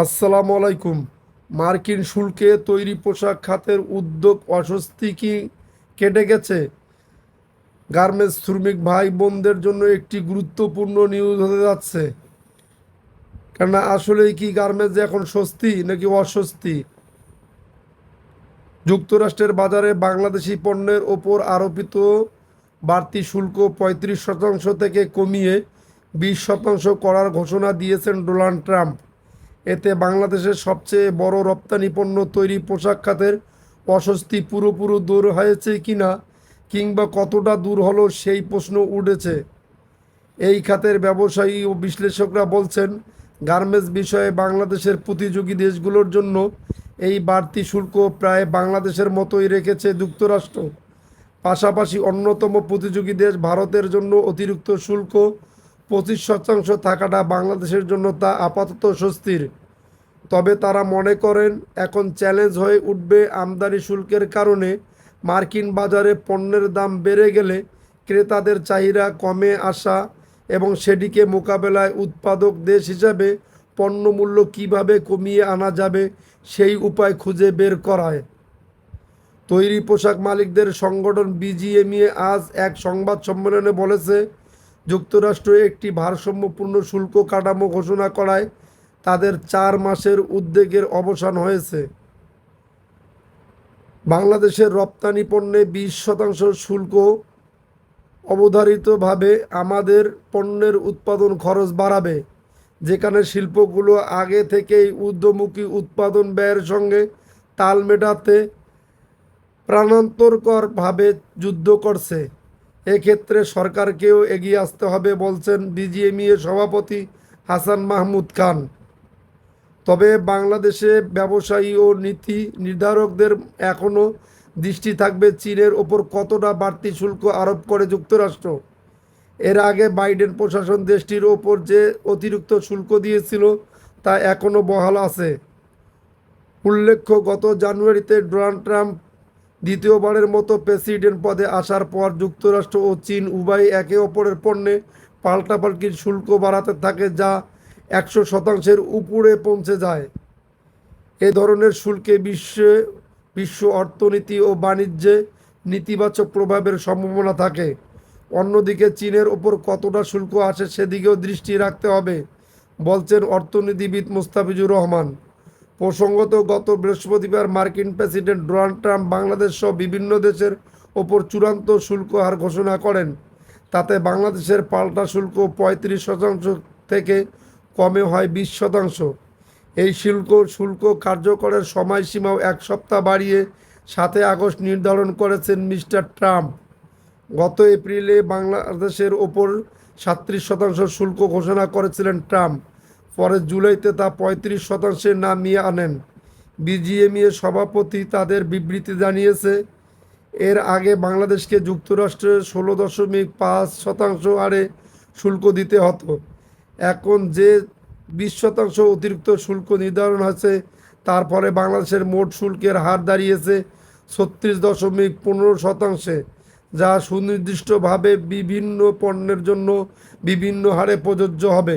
আসসালামু আলাইকুম। মার্কিন শুল্কে তৈরি পোশাক খাতের উদ্যোগ অস্বস্তি কি কেটে গেছে? গার্মেন্টস শ্রমিক ভাই বোনদের জন্য একটি গুরুত্বপূর্ণ নিউজ হতে যাচ্ছে। কেননা আসলেই কি গার্মেন্টস এখন স্বস্তি নাকি অস্বস্তি? যুক্তরাষ্ট্রের বাজারে বাংলাদেশি পণ্যের ওপর আরোপিত বাড়তি শুল্ক পঁয়ত্রিশ শতাংশ থেকে কমিয়ে বিশ শতাংশ করার ঘোষণা দিয়েছেন ডোনাল্ড ট্রাম্প। এতে বাংলাদেশের সবচেয়ে বড় রপ্তানি পণ্য তৈরি পোশাক খাতের অস্বস্তি পুরোপুরি দূর হয়েছে কিনা কিংবা কতটা দূর হলো সেই প্রশ্ন উঠেছে। এই খাতের ব্যবসায়ী ও বিশ্লেষকরা বলছেন, গার্মেন্টস বিষয়ে বাংলাদেশের প্রতিযোগী দেশগুলোর জন্য এই বাড়তি শুল্ক প্রায় বাংলাদেশের মতোই রেখেছে যুক্তরাষ্ট্র। পাশাপাশি অন্যতম প্রতিযোগী দেশ ভারতের জন্য অতিরিক্ত শুল্ক পঁচিশ শতাংশ থাকাটা বাংলাদেশের জন্য তা আপাতত স্বস্তির। তবে তারা মনে করেন, এখন চ্যালেঞ্জ হয়ে উঠবে আমদানি শুল্কের কারণে। মার্কিন বাজারে পণ্যের দাম বেড়ে গেলে ক্রেতাদের চাহিদা কমে আসা এবং সেটিকে মোকাবেলায় উৎপাদক দেশ হিসাবে পণ্যমূল্য কীভাবে কমিয়ে আনা যাবে সেই উপায় খুঁজে বের করায়। তৈরি পোশাক মালিকদের সংগঠন বিজিএমইএ আজ এক সংবাদ সম্মেলনে বলেছে যুক্তরাষ্ট্র একটি ভারসাম্যপূর্ণ শুল্ক কাঠামো ঘোষণা করায় তাদের চার মাসের উদ্বেগের অবসান হয়েছে। বাংলাদেশের রপ্তানি পণ্যে বিশ শতাংশ শুল্ক, অবধারিতভাবে আমাদের পণ্যের উৎপাদন খরচ বাড়াবে, যেখানে শিল্পগুলো আগে থেকেই ঊর্ধ্বমুখী উৎপাদন ব্যয়ের সঙ্গে তাল মেটাতে প্রাণান্তরকরভাবে যুদ্ধ করছে। এক্ষেত্রে সরকারকেও এগিয়ে আসতে হবে বলছেন ডিজিএমইএ সভাপতি হাসান মাহমুদ খান। তবে বাংলাদেশে ব্যবসায়ী ও নীতি নির্ধারকদের এখনও দৃষ্টি থাকবে চীনের ওপর কতটা বাড়তি শুল্ক আরোপ করে যুক্তরাষ্ট্র। এর আগে বাইডেন প্রশাসন দেশটির ওপর যে অতিরিক্ত শুল্ক দিয়েছিল তা এখনও বহাল আছে। উল্লেখ্য, গত জানুয়ারিতে ডোনাল্ড ট্রাম্প দ্বিতীয়বারের মতো প্রেসিডেন্ট পদে আসার পর যুক্তরাষ্ট্র ও চীন উভয় একে অপরের পণ্যে পাল্টাপাল্টির শুল্ক বাড়াতে থাকে যা একশো শতাংশের উপরে পৌঁছে যায়। এ ধরনের শুল্কে বিশ্বে, বিশ্ব অর্থনীতি ও বাণিজ্যে নেতিবাচক প্রভাবের সম্ভাবনা থাকে। অন্যদিকে চীনের ওপর কতটা শুল্ক আসে সেদিকেও দৃষ্টি রাখতে হবে, বলছেন অর্থনীতিবিদ মুস্তাফিজুর রহমান। প্রসঙ্গত, গত বৃহস্পতিবার মার্কিন প্রেসিডেন্ট ডোনাল্ড ট্রাম্প বাংলাদেশ সহ বিভিন্ন দেশের ওপর চূড়ান্ত শুল্ক হার ঘোষণা করেন। তাতে বাংলাদেশের পাল্টা শুল্ক পঁয়ত্রিশ শতাংশ থেকে কমে হয় বিশ শতাংশ। এই শুল্ক শুল্ক কার্যকরের সময়সীমাও এক সপ্তাহ বাড়িয়ে সাতই আগস্ট নির্ধারণ করেছেন মিস্টার ট্রাম্প। গত এপ্রিলে বাংলাদেশের ওপর সাত্রিশ শতাংশ শুল্ক ঘোষণা করেছিলেন ট্রাম্প। পরে জুলাইতে তা পঁয়ত্রিশ শতাংশে নামিয়ে আনেন। বিজিএমইএ সভাপতি তাদের বিবৃতি জানিয়েছে, এর আগে বাংলাদেশকে যুক্তরাষ্ট্রের ষোলো দশমিক পাঁচ শতাংশ হারে শুল্ক দিতে হতো। এখন যে বিশ শতাংশ অতিরিক্ত শুল্ক নির্ধারণ হয়েছে তারপরে বাংলাদেশের মোট শুল্কের হার দাঁড়িয়েছে ছত্রিশ দশমিক পনেরো শতাংশে, যা সুনির্দিষ্টভাবে বিভিন্ন পণ্যের জন্য বিভিন্ন হারে প্রযোজ্য হবে।